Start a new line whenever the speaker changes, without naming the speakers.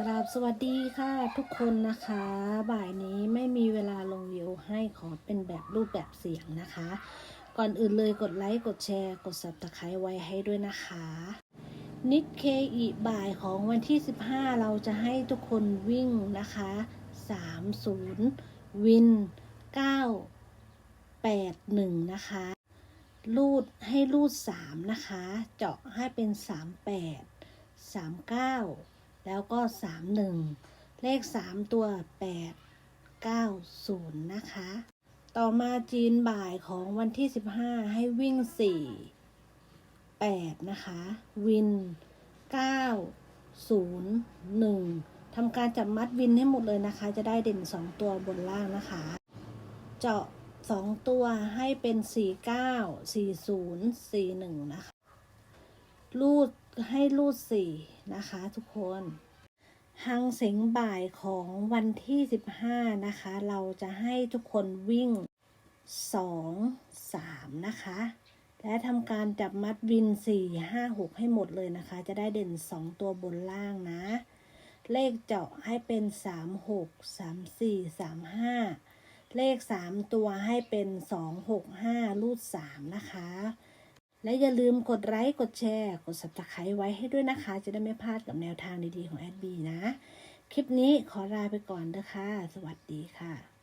กราบสวัสดีค่ะทุกคนนะคะ บ่ายนี้ไม่มีเวลาลงวิวให้ขอเป็นแบบรูปแบบเสียงนะคะ ก่อนอื่นเลยกดไลค์ กดแชร์ กด subscribe ไว้ให้ด้วยนะคะนิดเคอีบ่ายของวันที่ 15 เราจะให้ทุกคนวิ่งนะคะ 30 วิน 9 8 1 นะคะรูดให้รูด 3 นะคะ เจาะให้เป็น 38 39 แล้วก็ 31 เลข 3 ตัว 8 9 0 นะคะ ต่อมาจีนบ่ายของวันที่ 15 ให้วิ่ง 4 8 นะคะ วิน 9 0 1ทำการจับมัดวินให้หมดเลยนะคะ จะได้เด่น 2 ตัวบนล่างนะคะ เจาะ 2 ตัวให้เป็น 49 40 41 นะคะ รูด ให้รูด4นะคะทุกคนหังเสงบ่ายของวันที่ 15 นะคะ เราจะให้ทุกคนวิ่ง 2 3 นะคะ และทำการจับมัดวิน 4 5 6 ให้หมดเลยนะคะ จะได้เด่น 2 ตัวบนล่างนะ เลขเจาะให้เป็น 3 6 3 4 3 5 เลข 3 ตัวให้เป็น 2 6 5 รูด 3 นะคะ และอย่าลืมกดไลค์กดแชร์ กด subscribe ไว้ให้ด้วยนะคะ จะได้ไม่พลาดกับแนวทางดีๆของแอดบีนะ คลิปนี้ขอลาไปก่อนเด้อค่ะ สวัสดีค่ะ